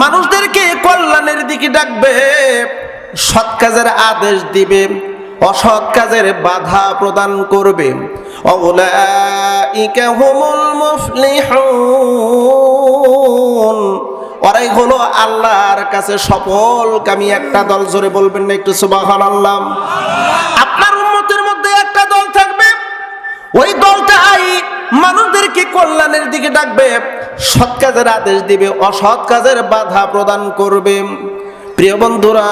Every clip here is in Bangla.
মানুষদেরকে কল্যাণের দিকে ডাকবে, সৎ কাজের আদেশ দিবে, অসৎ কাজের বাধা প্রদান করবে। ওরাই হলো আল্লাহর কাছে সফল। কামি একটা দল জোরে বলবেন না একটু সুবহানাল্লাহ। আপনার উম্মতের মধ্যে একটা দল থাকবে। ওই দলটাই মানুষদেরকে কল্যাণের দিকে ডাকবে। সৎ কাজের আদেশ দিবে, অসৎ কাজের বাধা প্রদান করবে। প্রিয় বন্ধুরা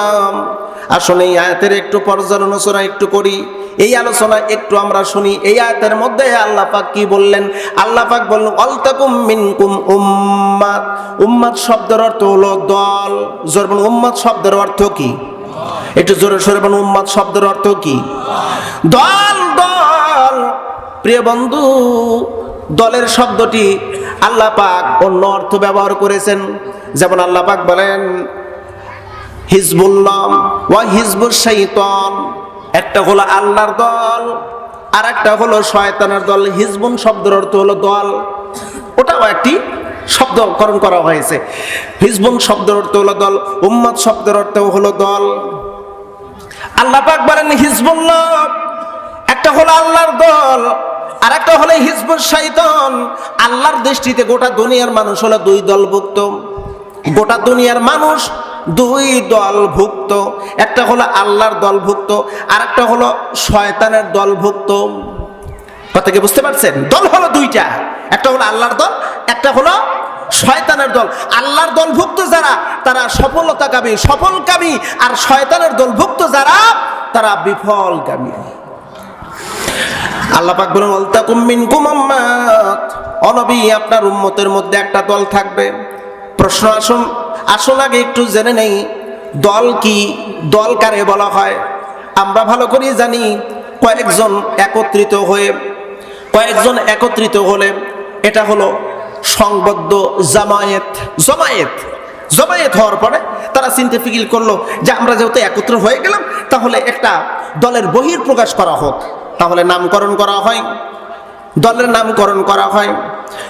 আসলে এই আয়াতের একটু পর্যালোচনা একটু করি। এই আলোচনা একটু আমরা শুনি। এই আয়াতের মধ্যে আল্লাহ পাক কি বললেন? আল্লাহ পাক বললেন অলতাকুম মিনকুম উম্মাত। উম্মাত শব্দের অর্থ হলো দল। জোর বলুন, উম্মাত শব্দের অর্থ কি? একটু জোরে সরে বলুন, উম্মাত শব্দের অর্থ কি? দল দল। প্রিয় বন্ধু, দলের শব্দটি আল্লাহ পাক অন্য অর্থ ব্যবহার করেছেন। যেমন আল্লাহ পাক বলেন, হিজবুল্লাহ ওয়া হিজবুর শাইতান। একটা হলো আল্লাহর দল আর একটা হলো শয়তানের দল। হিজবুন শব্দের অর্থ হলো দল। ওটাও একটি শব্দকরণ করা হয়েছে। হিজবুন শব্দের অর্থ হলো দল উম্মাদ শব্দের অর্থ হলো দল। আল্লাহ পাক বলেন, হিজবুল্লাহ। একটা হলো আল্লাহর দল আর একটা হলো হিজবুর শৈতন আল্লাহর দৃষ্টিতে গোটা দুনিয়ার মানুষ হলো দুই দলভুক্ত। গোটা দুনিয়ার মানুষ দুই দলভুক্ত। একটা হলো আল্লাহর দলভুক্ত আর একটা হলো শয়তানের দলভুক্ত। কথা কি বুঝতে পারছেন? দল হলো দুইটা, একটা হলো আল্লাহর দল, একটা হলো শয়তানের দল। আল্লাহর দলভুক্ত যারা, তারা সফলতাকামী, সফলকামী, আর শয়তানের দলভুক্ত যারা, তারা বিফলকামী আল্লাহ পাক বলেন অলতাকুম মিনকুম উম্মাত অনবী আপনার উম্মতের মধ্যে একটা দল থাকবে। প্রশ্ন আসুন আসুন আগে একটু জেনে নেই, দল কি? দল কারে বলা হয়? আমরা ভালো করেই জানি, কয়েকজন একত্রিত হয়ে, কয়েকজন একত্রিত হলে এটা হলো সংবদ্ধ জামায়েত। জমায়েত জমায়েত হওয়ার পরে তারা চিন্তা ফিকির করল যে আমরা যেহেতু একত্র হয়ে গেলাম, তাহলে একটা দলের বহির প্রকাশ করা হোক। তাহলে নামকরণ করা হয়। দলের নামকরণ করা হয়।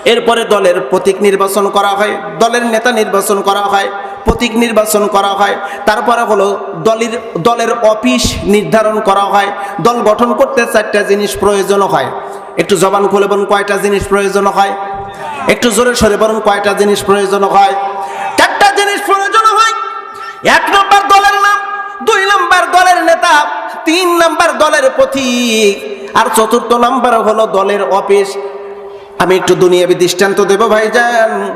এরপরে দলের প্রতীক নির্বাচন করা হয়। দলের নেতা নির্বাচন করা হয়। প্রতীক নির্বাচন করা হয়। তারপরে হলো দলের দলের অফিস নির্ধারণ করা হয়। দল গঠন করতে চারটা জিনিস প্রয়োজন হয়। একটু জবান খুলে বলুন, কয়টা জিনিস প্রয়োজন হয়? একটু জোরে সরে বলুন, কয়টা জিনিস প্রয়োজন হয়? চারটা জিনিস প্রয়োজন হয়। এক নম্বর দলের নাম, দুই নম্বর দলের নেতা তিন নাম্বার দলের প্রতীক। আর চতুর্থ নাম্বার হলো দলের অফিস। আমি একটু দুনিয়াবি দৃষ্টান্ত দেব, ভাইজান।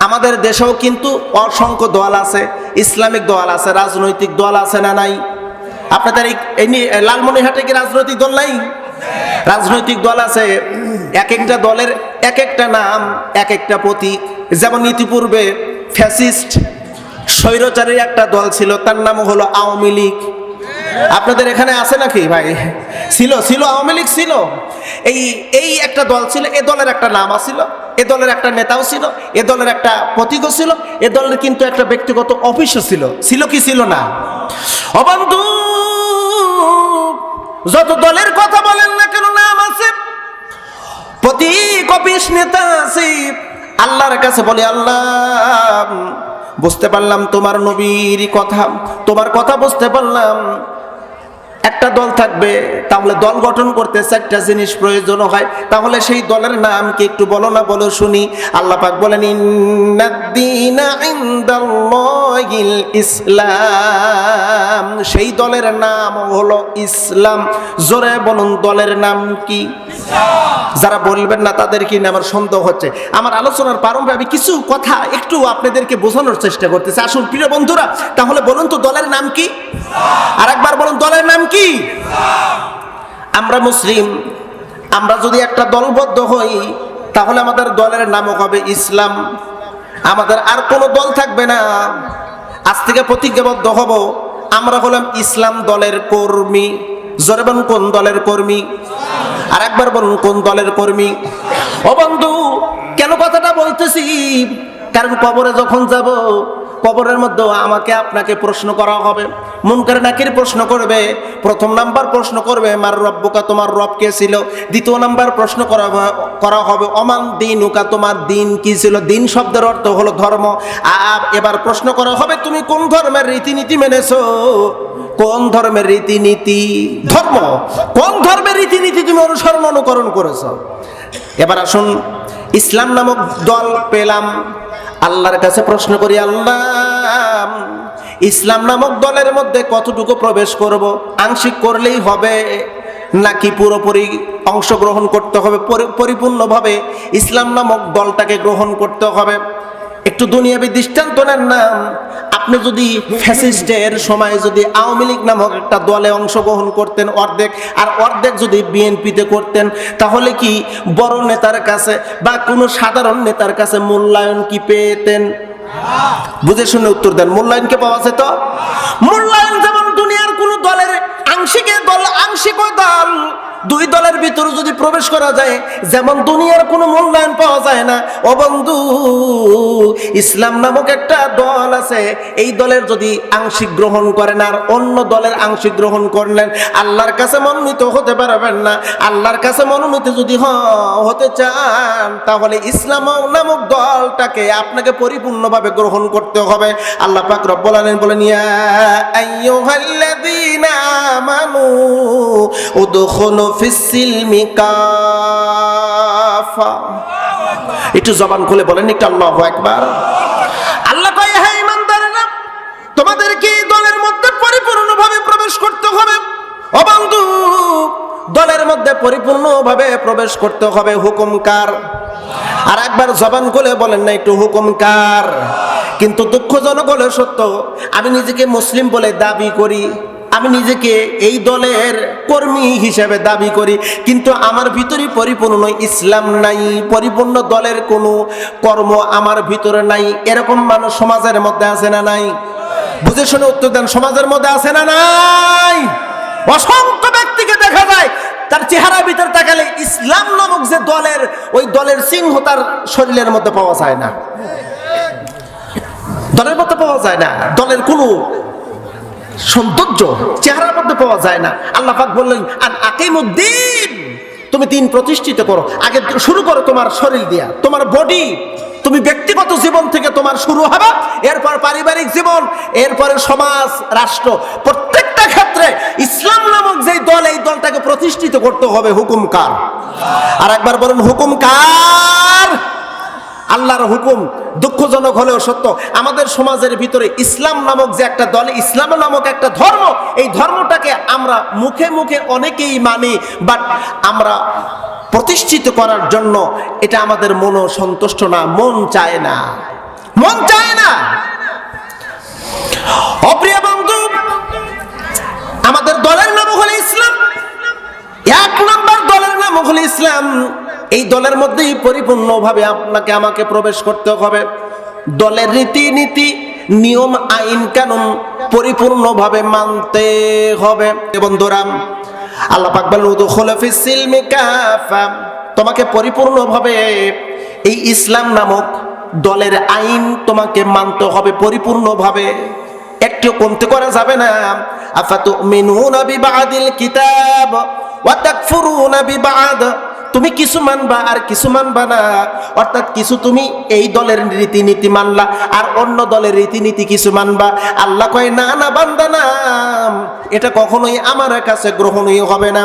আমাদের দেশেও কিন্তু অসংখ্য দল আছে, ইসলামিক দল আছে, রাজনৈতিক দল আছে না নাই? আপনাদের এই- এই লালমনিহাটে কি রাজনৈতিক দল নাই? রাজনৈতিক দল আছে, এক একটা দলের এক একটা নাম, এক একটা প্রতীক। যেমন ইতিপূর্বে ফ্যাসিস্ট স্বৈরচারীর একটা দল ছিল, তার নাম হলো আওয়ামী লীগ। আপনাদের এখানে আছে নাকি? ভাই, ছিল ছিল, আওয়ামী লীগ ছিল। এই এই একটা দল ছিল, এ দলের একটা নাম আছিল, এ দলের একটা নেতাও ছিল, এ দলের একটা প্রতীকও ছিল, এ দলের কিন্তু একটা ব্যক্তিগত অফিসও ছিল। ছিল কি ছিল না? অবন্ধু, যত দলের কথা বলেন না কেন নাম আছে? প্রতীক অফিস নেতা আছে। আল্লাহর কাছে বলে, আল্লাহ, বুঝতে পারলাম তোমার নবীর কথা, তোমার কথা বুঝতে পারলাম। একটা দল থাকবে, তাহলে দল গঠন করতে চারটা জিনিস প্রয়োজন হয়। তাহলে সেই দলের নাম কি একটু বলো না, বলো শুনি। আল্লাহ পাক বলেন ইসলাম। সেই দলের নাম হলো ইসলাম। জোরে বলুন, দলের নাম কি? যারা বলবেন না তাদের কি আমার সন্দেহ হচ্ছে? আমার আলোচনার প্রারম্ভে আমি কিছু কথা একটু আপনাদেরকে বোঝানোর চেষ্টা করতেছি। আসুন, প্রিয় বন্ধুরা, তাহলে বলুন তো দলের নাম কি? আর একবার বলুন, দলের নাম কি? আমরা মুসলিম, আমরা যদি একটা দলবদ্ধ হই, তাহলে আমাদের দলের নামও হবে ইসলাম। আমাদের আর কোনো দল থাকবে না। আজ থেকে প্রতিজ্ঞাবদ্ধ হব, আমরা হলাম ইসলাম দলের কর্মী। জোরে বলুন, কোন দলের কর্মী? আর একবার বলুন, কোন দলের কর্মী? ও বন্ধু, কেন কথাটা বলতেছি? কারণ কবরে যখন যাব কবরের মধ্যে আমাকে আপনাকে প্রশ্ন করা হবে। মুনকার নাকির প্রশ্ন করবে, প্রথম নাম্বার প্রশ্ন করবে, মার রব্বুকা তোমার রব কে ছিল? দ্বিতীয় নাম্বার প্রশ্ন করা করা হবে, অমান দিন উকা তোমার দিন কি ছিল? দিন শব্দের অর্থ হলো ধর্ম। আর এবার প্রশ্ন করা হবে, তুমি কোন ধর্মের রীতিনীতি মেনেছো? কোন ধর্মের রীতিনীতি? ধর্ম। কোন ধর্মের রীতিনীতি তুমি অনুসরণ, অনুকরণ করেছ? এবার আসুন, ইসলাম নামক দল পেলাম। আল্লাহর কাছে প্রশ্ন করি, আল্লাহ, ইসলাম নামক দলের মধ্যে কতটুকু প্রবেশ করব? আংশিক করলেই হবে, নাকি পুরোপুরি অংশগ্রহণ করতে হবে? পরিপূর্ণভাবে ইসলাম নামক দলটাকে গ্রহণ করতে হবে। একটু দুনিয়াবি দৃষ্টান্ত নেন না। আপনি যদি ফ্যাসিস্টের সময় যদি আওয়ামী লীগ নামক একটা দলে অংশগ্রহণ করতেন অর্ধেক, আর অর্ধেক যদি বিএনপিতে করতেন, তাহলে কি বড় নেতার কাছে বা কোনো সাধারণ নেতার কাছে মূল্যায়ন কি পেতেন? বুঝে শুনে উত্তর দেন। মূল্যায়ন মূল্যায়নকে পাওয়া যেত? মূল্যায়ন আংশিকে দল, আংশিক দল। দুই দলের ভিতরে যদি প্রবেশ করা যায়, যেমন দুনিয়ার কোনো মূল্যায়ন পাওয়া যায় না। ও বন্ধু, ইসলাম নামক একটা দল আছে, এই দলের যদি আংশিক গ্রহণ করেন আর অন্য দলের আংশিক গ্রহণ করলেন, আল্লাহর কাছে মনোনীত হতে পারবেন না। আল্লাহর কাছে মনোনীত যদি হ- হতে চান, তাহলে ইসলাম নামক দলটাকে আপনাকে পরিপূর্ণভাবে গ্রহণ করতে হবে। আল্লাহ পাক রব্বুল আলামিন বলেন, ইয়া আইয়ুহাল্লাযীনা আমানু উদখুলু ফিস-সিলমি কাফা। একটু জবান খুলে বলেন একটু আল্লাহু আকবার। আল্লাহ কয় হ্যাঁ ইমানদারেরা তোমাদেরকে এই দলের মধ্যে পরিপূর্ণভাবে প্রবেশ করতে হবে? ও বন্ধু দলের মধ্যে পরিপূর্ণভাবে প্রবেশ করতে হবে, হুকুম কার? আর একবার জবান খুলে বলেন না, একটু হুকুম কার? কিন্তু দুঃখজনক হলে সত্য, আমি নিজেকে মুসলিম বলে দাবি করি। আমি নিজেকে এই দলের কর্মী হিসেবে দাবি করি, কিন্তু আমার ভিতরে পরিপূর্ণ ইসলাম নাই, পরিপূর্ণ দলের কোনো কর্ম আমার ভিতরে নাই। এরকম মানুষ সমাজের মধ্যে আছে না নাই? বুঝে শুনে উত্তর দেন, সমাজের মধ্যে আছে না নাই? অসংখ্য ব্যক্তিকে দেখা যায়, তার চেহারা ভিতরে তাকালে ইসলাম নামক যে দলের, ওই দলের চিহ্ন তার শরীরের মধ্যে পাওয়া যায় না। দলের মধ্যে পাওয়া যায় না। দলের কোনো সৌন্দর্য চেহারার মধ্যে পাওয়া যায় না। আল্লাহ পাক বললেন আর আকিমুদ্দিন, তুমি দিন প্রতিষ্ঠিত করো। আগে শুরু করো তোমার শরীর দিয়া, তোমার বডি তুমি ব্যক্তিগত জীবন থেকে তোমার শুরু হবে, এরপর পারিবারিক জীবন, এরপরে সমাজ, রাষ্ট্র। প্রত্যেকটা ক্ষেত্রে ইসলাম নামক যে দল, এই দলটাকে প্রতিষ্ঠিত করতে হবে হুকুম কার? আর একবার বলেন, হুকুম কার? আল্লাহর হুকুম দুঃখজনক হলেও সত্য। আমাদের সমাজের ভিতরে ইসলাম নামক যে একটা দল, ইসলাম নামক একটা ধর্ম, এই ধর্মটাকে আমরা মুখে মুখে অনেকেই মানি বাট আমরা প্রতিষ্ঠিত করার জন্য এটা আমাদের মনও সন্তুষ্ট না, মন চায় না। মন চায় না। অপ্রিয় বন্ধু, আমাদের দলের নাম হলো ইসলাম। এক নম্বর দলের নাম হলো ইসলাম। এই দলের মধ্যেই পরিপূর্ণভাবে আপনাকে আমাকে প্রবেশ করতে হবে। দলের রীতিনীতি, নিয়ম, আইন, কানুন পরিপূর্ণভাবে মানতে হবে। বন্ধুরাম, আল্লাহ পাক কাফা। তোমাকে পরিপূর্ণভাবে এই ইসলাম নামক দলের আইন তোমাকে মানতে হবে পরিপূর্ণভাবে। একটু কমতে করা যাবে না। আফাতুমিনুনা বিবাদিল কিতাব ওয়া তাকফুরুনা বিবাদ। তুমি কিছু মানবা আর কিছু মানবা না। অর্থাৎ কিছু তুমি এই দলের রীতিনীতি মানলা আর অন্য দলের রীতিনীতি কিছু মানবা। আল্লাহ কয়, না না, বান্দা, না। এটা কখনোই আমার কাছে গ্রহণীয় হবে না।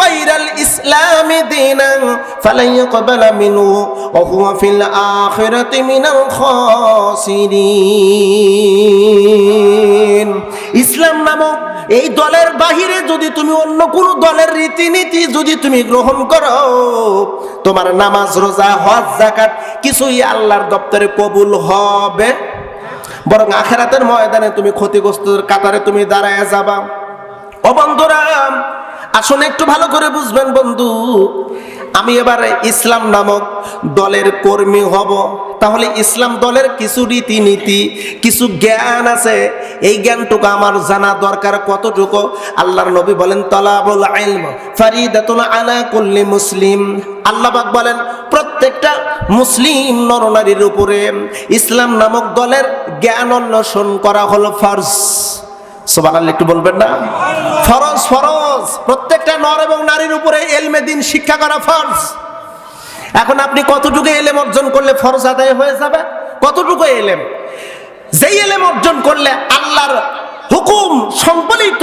গায়রাল ইসলামি দীনান ফালান ইউকবালা মিনহু ওয়া হুয়া ফিল আখিরাতি মিনাল খাসিরিন। ইসলাম নামক এই দলের বাহিরে যদি তুমি অন্য কোনো দলের রীতিনীতি যদি তুমি গ্রহণ করো, তোমার নামাজ, রোজা, হজ জাকাত কিছুই আল্লাহর দপ্তরে কবুল হবে। বরং আখেরাতের ময়দানে তুমি ক্ষতিগ্রস্ত কাতারে তুমি দাঁড়ায় যাবা। ও বন্ধুরা আসলে একটু ভালো করে বুঝবেন, বন্ধু। আমি এবার ইসলাম নামক দলের কর্মী হব। তাহলে ইসলাম দলের কিছু রীতিনীতি, কিছু জ্ঞান আছে। এই জ্ঞানটুকু আমার জানা দরকার কতটুকু? আল্লাহর নবী বলেন, তলাবুল ইলম ফারিদাতুন আলা কুল্লি মুসলিম। আল্লাহ পাক বলেন, প্রত্যেকটা মুসলিম নরনারীর উপরে ইসলাম নামক দলের জ্ঞান অন্বেষণ করা হলো ফরজ। সোবানাল্লাহ একটু বলবেন না? ফরজ ফরজ। প্রত্যেকটা নর এবং নারীর উপরে এলমে দিন শিক্ষা করা ফরজ এখন আপনি কতটুকু এলেম অর্জন করলে ফরজ আদায় হয়ে যাবে? কতটুকু এলেম? যেই এলেম অর্জন করলে আল্লাহর হুকুম সম্বলিত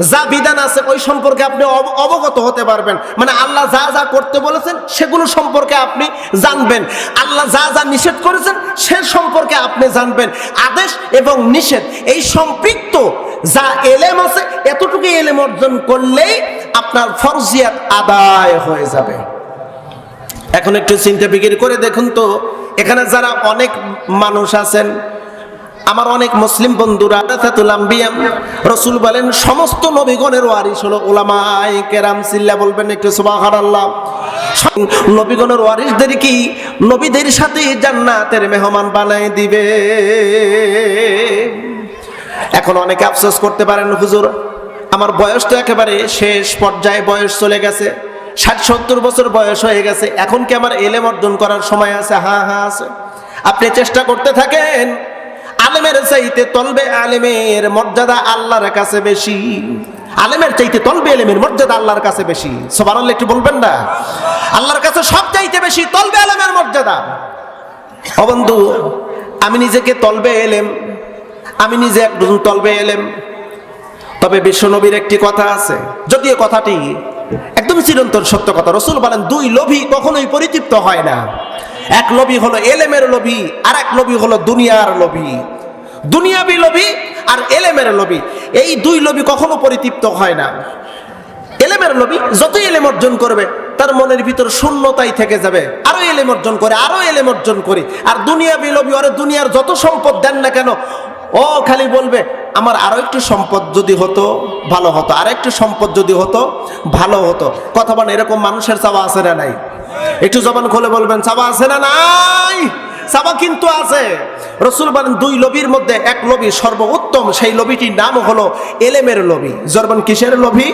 যা বিধান আছে ওই সম্পর্কে আপনি অব- অবগত হতে পারবেন। মানে আল্লাহ যা যা করতে বলেছেন, সেগুলো সম্পর্কে আপনি জানবেন। আল্লাহ যা যা নিষেধ করেছেন, সে সম্পর্কে আপনি জানবেন। আদেশ এবং নিষেধ, এই সম্পৃক্ত যা এলেম আছে, এতটুকু এলেম অর্জন করলেই আপনার ফরজিয়াত আদায় হয়ে যাবে। এখন একটু চিন্তা ফিকির করে দেখুন তো, এখানে যারা অনেক মানুষ আছেন আমার অনেক মুসলিম বন্ধুরা আম্বিয়াম রসুল বলেন, সমস্ত নবীগণের ওয়ারিস হলো ওলামাই কেরাম, সিল্লা বলবেন একটু সুবহানাল্লাহ। নবীগণের ওয়ারিসদের কি? নবীদের সাথে জান্নাতের মেহমান বানায় দিবে। এখন অনেকে আফসোস করতে পারেন, হুজুর, আমার বয়স তো একেবারে শেষ পর্যায়ে বয়স চলে গেছে, ষাট সত্তর বছর বয়স হয়ে গেছে, এখন কি আমার এলেম অর্জন করার সময় আছে? হ্যাঁ হ্যাঁ আছে। আপনি চেষ্টা করতে থাকেন আলেমের চাইতে তলবে আলেমের মর্যাদা আল্লাহর কাছে বেশি। আলেমের চাইতে তলবে আলেমের মর্যাদা আল্লাহর কাছে বেশি। সবার আল্লাহ একটু বলবেন না? আল্লাহর কাছে সব চাইতে বেশি তলবে আলেমের মর্যাদা। বন্ধু, আমি নিজেকে তলবে এলেম আমি নিজে একজন তলবে এলেম তবে বিশ্বনবীর একটি কথা আছে। যদিও কথাটি একদম চিরন্তন সত্য কথা, রসুল বলেন, দুই লোভী কখনোই পরিতৃপ্ত হয় না। এক লোভী হলো এলেমের লোভী আর এক লোভী হলো দুনিয়ার লোভী। দুনিয়াবি লোভী আর এলেমের লোভী। এই দুই লোভী কখনো পরিতৃপ্ত হয় না। এলেমের লোভী যতই এলেম অর্জন করবে, তার মনের ভিতর শূন্যতাই থেকে যাবে। আরও এলেম অর্জন করে, আরও এলেম অর্জন করে। আর দুনিয়া বিলোভী ওরে দুনিয়ার যত সম্পদ দেন না কেন, ও খালি বলবে, আমার আরও একটু সম্পদ যদি হতো, ভালো হতো। আর একটু সম্পদ যদি হতো, ভালো হতো। কথা বলেন, এরকম মানুষের চাওয়া আছে না নাই? একটু জবান খুলে বলবেন, চাওয়া আছে না নাই? চাওয়া কিন্তু আছে। রসুল বলেন, দুই লবির মধ্যে এক লবি সর্বোত্তম, সেই লবিটির নাম হলো এলেমের লবি। জরবান কিসের লবি?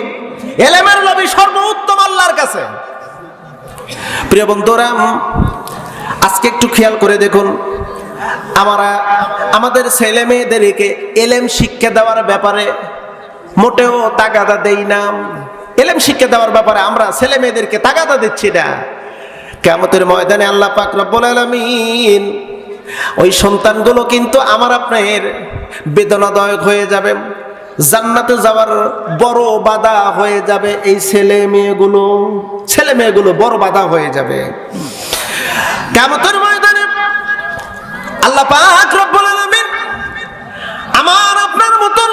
এলেমের লবি সর্বোত্তম আল্লাহর কাছে। প্রিয় বন্ধুরা, আজকে একটু খেয়াল করে দেখুন, আমরা, আমাদের ছেলে মেয়েদেরকে এলেম শিক্ষা দেওয়ার ব্যাপারে মোটেও তাগাদা দেই না। এলেম শিক্ষা দেওয়ার ব্যাপারে আমরা ছেলে মেয়েদেরকে তাগাদা দিচ্ছি না। কেমতের ময়দানে আল্লাহ পাক রব্বুল ওই সন্তানগুলো কিন্তু আমার আপনার বেদনাদায়ক হয়ে যাবে, জান্নাতে যাওয়ার বড় বাধা হয়ে যাবে, এই ছেলে মেয়েগুলো ছেলে মেয়েগুলো বড় বাধা হয়ে যাবে। কেমতের ময়দানে আল্লাহ পাক রব্বুল আমার আপনার মতন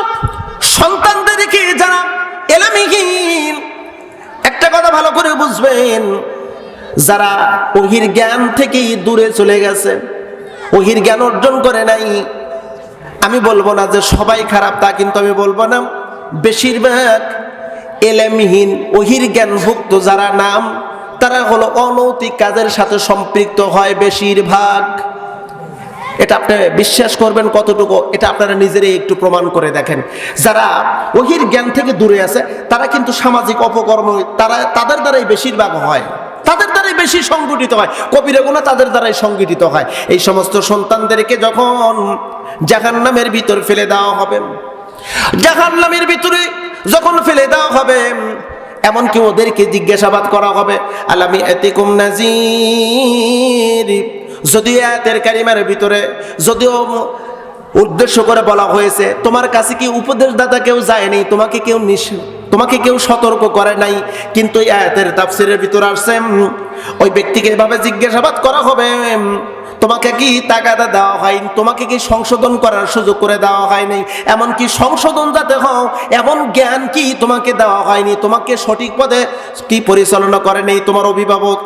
সন্তানদেরকে যারা এলামিহীন, একটা কথা ভালো করে বুঝবেন যারা ওহির জ্ঞান থেকেই দূরে চলে গেছে ওহির জ্ঞান অর্জন করে নাই, আমি বলব না যে সবাই খারাপ তা কিন্তু আমি বলব না। বেশিরভাগ এলেমহীন ওহির জ্ঞানভুক্ত যারা নাম, তারা হলো অনৈতিক কাজের সাথে সম্পৃক্ত হয় বেশিরভাগ। এটা আপনি বিশ্বাস করবেন কতটুকু? এটা আপনারা নিজেরাই একটু প্রমাণ করে দেখেন। যারা ওহির জ্ঞান থেকে দূরে আছে, তারা কিন্তু সামাজিক অপকর্ম, তারা, তাদের দ্বারাই বেশিরভাগ হয়। তাদের দ্বারাই বেশি সংগঠিত হয়। কবিরা গুণা তাদের দ্বারাই সংগঠিত হয়। এই সমস্ত সন্তানদেরকে যখন জাহান নামের ভিতর ফেলে দেওয়া হবে জাহান নামের ভিতরে যখন ফেলে দেওয়া হবে, এমনকি ওদেরকে জিজ্ঞাসাবাদ করা হবে, আলামি এতিকুম নাজির যদিও আয়াতের কারিমার ভিতরে, যদিও উদ্দেশ্য করে বলা হয়েছে, তোমার কাছে কি উপদেশদাতা কেউ যায়নি? তোমাকে কেউ নিষ তোমাকে কেউ সতর্ক করে নাই। কিন্তু আয়াতের তাফসিরের ভিতরে আসছে ওই ব্যক্তিকে এভাবে জিজ্ঞাসাবাদ করা হবে তোমাকে কি তাগাদা দেওয়া হয়নি? তোমাকে কি সংশোধন করার সুযোগ করে দেওয়া হয়নি? এমনকি সংশোধন যাতে হও, এমন জ্ঞান কি তোমাকে দেওয়া হয়নি? তোমাকে সঠিক পদে কি পরিচালনা করে নেই তোমার অভিভাবক?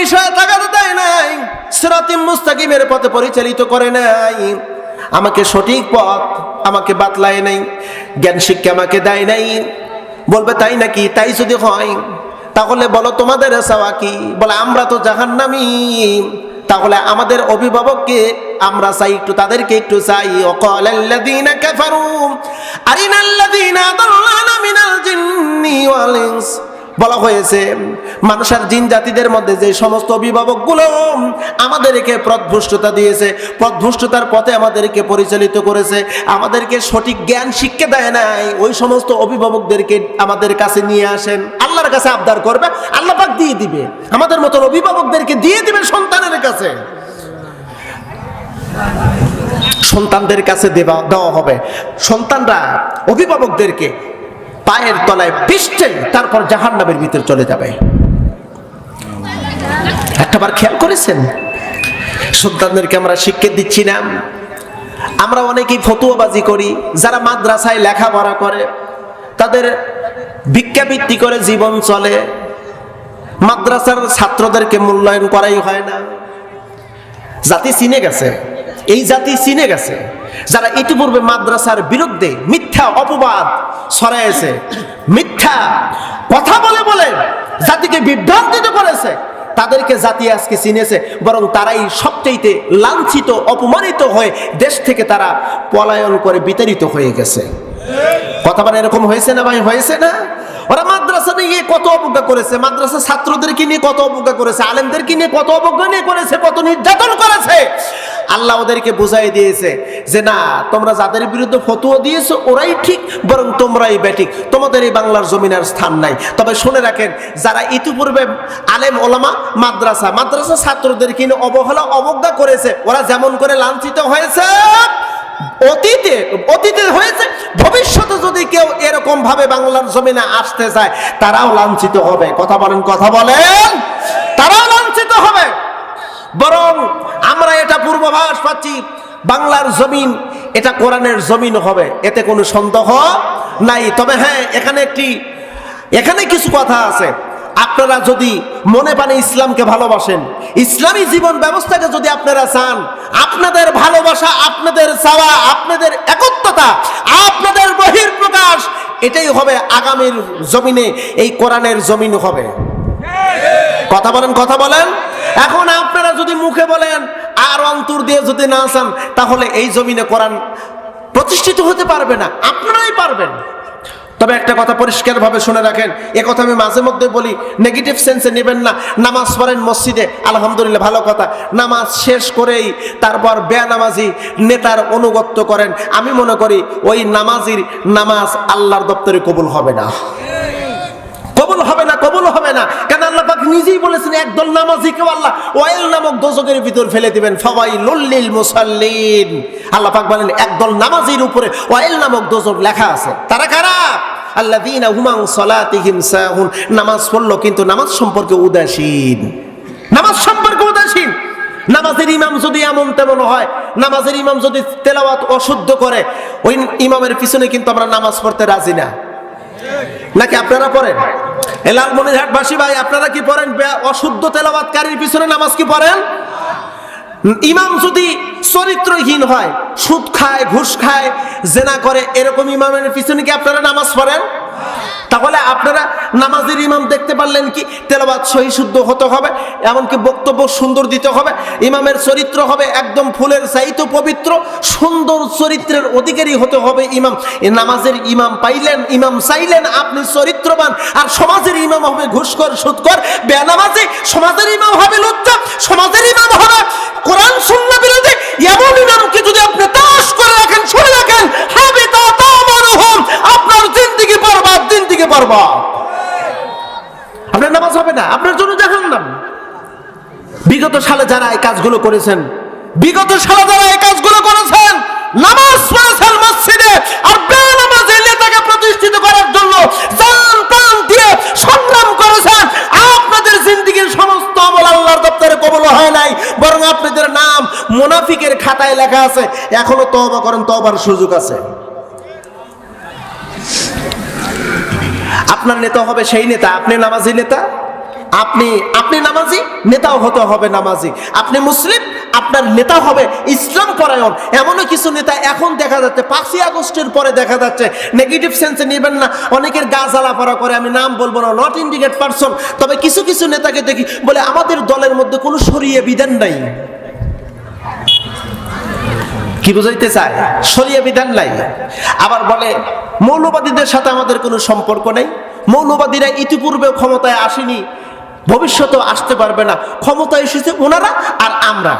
বিষয়ে তাগাদা দেয় নাই সিরাতিম মুস্তাকিমের পথে পরিচালিত করে নাই। আমাকে সঠিক পথ আমাকে বাতলায় নাই, জ্ঞান শিক্ষা আমাকে দেয় নাই। বলবে, তাই নাকি? তাই যদি হয়, তাহলে বলো, তোমাদের চাওয়া কি? বলে, আমরা তো জাহান্নামি। তাহলে আমাদের অভিভাবককে আমরা চাই, একটু তাদেরকে একটু চাই। অকল আল্লাযীনা কাফারু, আরিনাল্লাযীনা দাল্লানা মিনাল জিন্নি ওয়াল বলা হয়েছে, মানুষের জিন জাতিদের মধ্যে যে সমস্ত অভিভাবকগুলো আমাদেরকে পথভ্রষ্টতা দিয়েছে, পথভ্রষ্টতার পথে আমাদেরকে পরিচালিত করেছে, আমাদেরকে সঠিক জ্ঞান, শিক্ষা দেয় নাই, ওই সমস্ত অভিভাবকদেরকে আমাদের কাছে নিয়ে আসেন। আল্লাহর কাছে আবদার করবে, আল্লাহ পাক দিয়ে দিবে। আমাদের মতন অভিভাবকদেরকে দিয়ে দিবে সন্তানের কাছে। সন্তানদের কাছে দেওয়া দেওয়া হবে। সন্তানরা অভিভাবকদেরকে পায়ের তলায় পিষ্টে তারপর জাহান্নামের ভিতরে চলে যাবে। একটাবার খেয়াল করেছেন? সন্তানদেরকে আমরা শিক্ষা দিচ্ছি না। আমরা অনেকেই ফতুয়াবাজি করি, যারা মাদ্রাসায় লেখাপড়া করে, তাদের ভিক্ষাবৃত্তি করে জীবন চলে। মাদ্রাসার ছাত্রদেরকে মূল্যায়ন করাই হয় না। জাতি চিনে গেছে, এই জাতি চিনে গেছে, যারা ইতিপূর্বে মাদ্রাসার বিরুদ্ধে মিথ্যা অপবাদ ছড়াইছে। মিথ্যা কথা বলে বলে জাতিকে বিভ্রান্তিত করেছে। তাদেরকে জাতি আজকে চিনেছে, বরং তারাই সবচেয়ে লাঞ্ছিত, অপমানিত হয়ে দেশ থেকে তারা পলায়ন করে বিতাড়িত হয়ে গেছে। কথা বলে এরকম হয়েছে না ভাই? হয়েছে না? ওরা মাদ্রাসা নিয়ে কত অবজ্ঞা করেছে? মাদ্রাসা ছাত্রদেরকে নিয়ে কত অবজ্ঞা করেছে? আলেমদেরকে নিয়ে কত অবজ্ঞা নিয়ে করেছে? কত নির্যাতন করেছে? আল্লাহ ওদেরকে বুঝাই দিয়েছে যে না, তোমরা যাদের বিরুদ্ধে ফতুয়া দিয়েছ, ওরাই ঠিক, বরং তোমরাই ব্যাটিক তোমাদের এই বাংলার জমিনের স্থান নাই। তবে শুনে রাখেন, যারা ইতিপূর্বে আলেম ওলামা, মাদ্রাসা মাদ্রাসা ছাত্রদেরকে নিয়ে অবহেলা, অবজ্ঞা করেছে, ওরা যেমন করে লাঞ্ছিত হয়েছে অতীতে অতীতে হয়েছে, ভবিষ্যতে যদি কেউ এরকম ভাবে বাংলার জমিনে আসতে চায়, তারাও লাঞ্ছিত হবে। কথা বলেন কথা বলেন। তারাও লাঞ্ছিত হবে। বরং আমরা এটা পূর্বাভাস পাচ্ছি, বাংলার জমিন, এটা কোরআনের জমিন হবে। এতে কোনো সন্দেহ নাই। তবে হ্যাঁ এখানে একটি, এখানে কিছু কথা আছে। আপনারা যদি মনে পানে ইসলামকে ভালোবাসেন, ইসলামী জীবন ব্যবস্থাকে যদি আপনারা চান, আপনাদের ভালোবাসা, আপনাদের চাওয়া, আপনাদের একত্রতা, আপনাদের বহির প্রকাশ, এটাই হবে আগামীর জমিনে, এই কোরআনের জমিন হবে। কথা বলেন কথা বলেন। এখন আপনারা যদি মুখে বলেন, আর অন্তর দিয়ে যদি না চান, তাহলে এই জমিনে কোরআন প্রতিষ্ঠিত হতে পারবে না, আপনারাই পারবেন। তবে একটা কথা পরিষ্কারভাবে শুনে রাখেন, এ কথা আমি মাঝে মধ্যে বলি নেগেটিভ সেন্সে নেবেন না, নামাজ পড়েন মসজিদে, আলহামদুলিল্লাহ, ভালো কথা, নামাজ শেষ করেই তারপর বেয়ানামাজি নেতার অনুগত্য করেন। আমি মনে করি ওই নামাজির নামাজ আল্লাহর দপ্তরে কবুল হবে না। কবুল হবে না, কবুল হবে না। কেন আল্লাহ পাক নিজেই বলেছেন, একদল নামাজি কেউ আল্লাহ, ওয়াইল নামক দোজকের ভিতর ফেলে দিবেন ফাওয়াই লুল্লিল মুসাল্লিন। আল্লাহ পাক বলেন, একদল নামাজির উপরে ওয়াইল নামক দোজক লেখা আছে। তারা কারা? আল্লাযীনা হুমাং সালাতিহিম সাহুন। নামাজ পড়ল কিন্তু নামাজ সম্পর্কে উদাসীন। নামাজ সম্পর্কে উদাসীন। নামাজের ইমাম যদি এমন তেমন হয়, নামাজের ইমাম যদি তেলাওয়াত অশুদ্ধ করে, ওই ইমামের পিছনে কিন্তু আমরা নামাজ পড়তে রাজি না। নাকি আপনারা পড়েন? এ লালমনিরহাট বাসী ভাই, আপনারা কি পড়েন? অশুদ্ধ তেলাবাতকারীর পিছনে নামাজ কি পড়েন? ইমাম যদি চরিত্রহীন হয়, সুদ খায়, ঘুষ খায়, জেনা করে, এরকম ইমামের পিছনে কি আপনারা নামাজ পড়েন? তাহলে আপনারা নামাজের ইমাম দেখতে পারলেন কি? তেলাবাদ সহি শুদ্ধ হতে হবে, এমনকি বক্তব্য সুন্দর দিতে হবে, ইমামের চরিত্র হবে একদম ফুলের চাইতে পবিত্র, সুন্দর চরিত্রের অধিকারী হতে হবে ইমাম। নামাজের ইমাম পাইলেন, ইমাম চাইলেন, আপনি চরিত্রবান, আর সমাজের ইমাম হবে ঘুষকর সুদকর বেনামাজি, সমাজের ইমাম হবে লজ্জা সমাজের ইমাম হবে কোরআন শূন্য বিরোধী, এমন ইমামকে যদি আপনি তাস করে রাখেন, শুনে রাখেন হবে তা তামারুহুম আপনার জিন্দিগি বরবাদ জিন্দিগি বরবাদ আপনার নামাজ হবে না, আপনার জন্য জাহান্নাম। বিগত সালে যারা এই কাজগুলো করেছেন, বিগত সালে যারা এই কাজগুলো করেছেন, নামাজ পড়েছেন মসজিদে, আর বেনামাজি নেতাকে প্রতিষ্ঠিত করার জন্য জান প্রাণ দিয়ে সংগ্রাম করেছেন আপনাদের জিন্দিগির সমস্ত আমল আল্লাহর দপ্তরে কবল হয় নাই, বরং আপনাদের নাম মুনাফিকের খাতায় লেখা আছে, এখনও তওবা করেন, তওবার সুযোগ আছে। আপনার নেতা হবে সেই নেতা, আপনি নামাজি নেতা? আপনি আপনি নামাজি? নেতাও হতে হবে নামাজি। আপনি মুসলিম? আপনার নেতা হবে ইসলাম পরায়ণ। এমনও কিছু নেতা এখন দেখা যাচ্ছে, পাঁচই আগস্টের পরে দেখা যাচ্ছে। নেগেটিভ সেন্সে নেবেন না। অনেকের গা জ্বালা পড়া করে, আমি নাম বলব না নট ইন্ডিকেট পারসন তবে কিছু কিছু নেতাকে দেখি, বলে আমাদের দলের মধ্যে কোনো সরিয়ে বিধান নাই। কি বুঝাইতে চায়? সরিয়ে বিধান নাই। আবার বলে, মৌলবাদীদের সাথে আমাদের কোনো সম্পর্ক নেই। মৌলবাদীরা ইতিপূর্বে ক্ষমতায় আসেনি ভবিষ্যতেও আসতে পারবে না। ক্ষমতায় এসেছে ওনারা আর আমরা।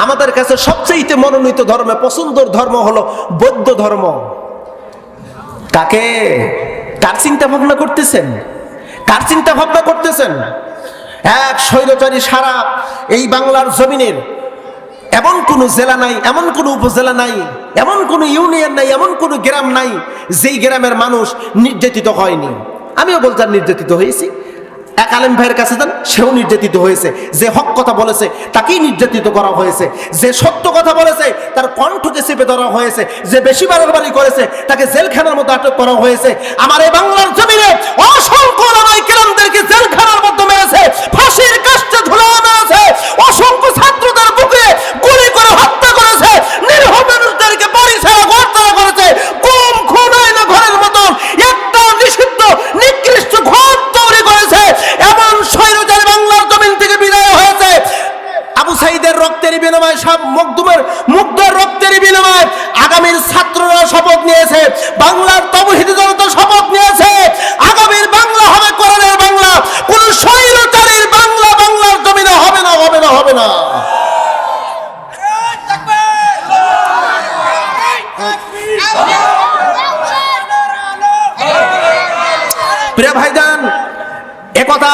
আমাদের কাছে সবচেয়ে মনোনীত ধর্মে, পছন্দর ধর্ম হলো বৌদ্ধ ধর্ম। কাকে? কার চিন্তা ভাবনা করতেছেন? কার চিন্তা ভাবনা করতেছেন? এক স্বৈরচারী সারা এই বাংলার জমিনের এমন কোনো জেলা নাই, এমন কোনো উপজেলা নাই, এমন কোনো ইউনিয়ন নাই, এমন কোনো গ্রাম নাই, যেই গ্রামের মানুষ নির্যাতিত হয়নি। আমিও বলতাম নির্যাতিত হয়েছি। এক আলেম ভাইয়ের কাছে যান, সেও নির্যাতিত হয়েছে। যে হক কথা বলেছে, তাকেই নির্যাতিত করা হয়েছে। যে সত্য কথা বলেছে, তার কণ্ঠকে চেপে ধরা হয়েছে। যে বেশি বাড়াবাড়ি করেছে, তাকে জেলখানার মধ্যে আটক করা হয়েছে। আমার এই বাংলার জমিনে অসংখ্য নামাই কিরামদেরকে জেলখানার মধ্যে মেরেছে, ফাঁসির কাষ্টে ঝুলানো মেরেছে অসংখ্য ছাত্রদের বুকে গুলি করে হত্যা করেছে নিরীহ মানুষদেরকে বাড়ি ছাড়া ঘর ছাড়া করেছে কম খুন হয় না ঘরের মতন একটা নিষিদ্ধ নিকৃষ্ট ঘর তৈরি করেছে এমন স্বৈরচারী বাংলার জমিন থেকে বিদায় হয়েছে আবু সাইদের রক্তের বিনিময়ে সব মুগ্ধুমের মুগ্ধের রক্তের বিনিময়ে আগামীর ছাত্ররা শপথ নিয়েছে বাংলার তবহিদ জনতা শপথ নিয়েছে আগামীর বাংলা হবে কোরআনের বাংলা কোন স্বৈরচারীর বাংলা বাংলার জমিনে হবে না হবে না হবে না প্রিয় ভাইজান একথা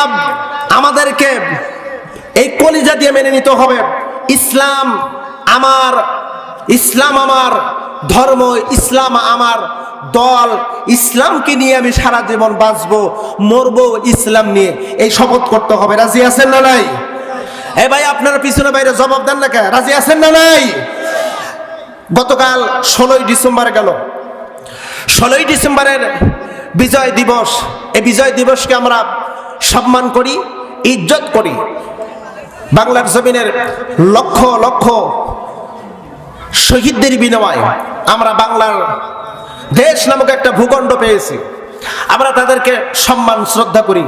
আমাদেরকে এই কলিজা দিয়ে মেনে নিতে হবে। ইসলাম আমার ইসলাম আমার, ধর্ম ইসলাম আমার, দল ইসলামকে নিয়ে আমি সারা জীবন বাঁচবো, মরবো ইসলাম নিয়ে। এই শপথ করতে হবে। রাজি আছেন না নাই? এ ভাই, আপনারা পিছনে বাইরে জবাব দেন না কে? রাজি আছেন না নাই? গতকাল ষোলোই ডিসেম্বর গেল। ষোলোই ডিসেম্বরের বিজয় দিবস, এই বিজয় দিবসকে আমরা সম্মান করি, ইজ্জত করি। বাংলার জমিনের লক্ষ লক্ষ শহীদদের বিনিময়ে আমরা বাংলার দেশ নামক একটা ভূখণ্ড পেয়েছি। আমরা তাদেরকে সম্মান, শ্রদ্ধা করি।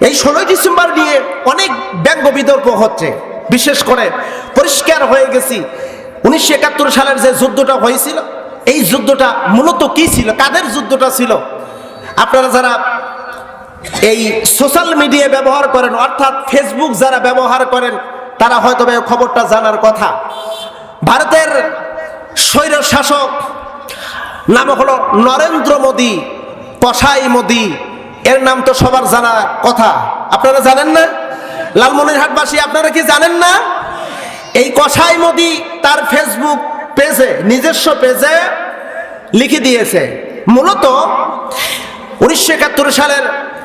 এই ষোলোই ডিসেম্বর নিয়ে অনেক ব্যঙ্গ বিতর্ক হচ্ছে। বিশেষ করে পরিষ্কার হয়ে গেছি। উনিশশো একাত্তর সালের যে যুদ্ধটা হয়েছিল, এই যুদ্ধটা মূলত কি ছিল? কাদের যুদ্ধটা ছিল? আপনারা যারা এই সোশ্যাল মিডিয়া ব্যবহার করেন, অর্থাৎ ফেসবুক যারা ব্যবহার করেন, তারা হয়তো খবরটা জানার কথা। ভারতের স্বৈর শাসক নাম হলো নরেন্দ্র মোদী, কসাই মোদী, এর নাম তো সবার জানা কথা। আপনারা জানেন না? লালমনিরহাটবাসী, আপনারা কি জানেন না? এই কসাই মোদী তার ফেসবুক পেজে, নিজস্ব পেজে লিখে দিয়েছে। মূলত উনিশশো একাত্তর সালের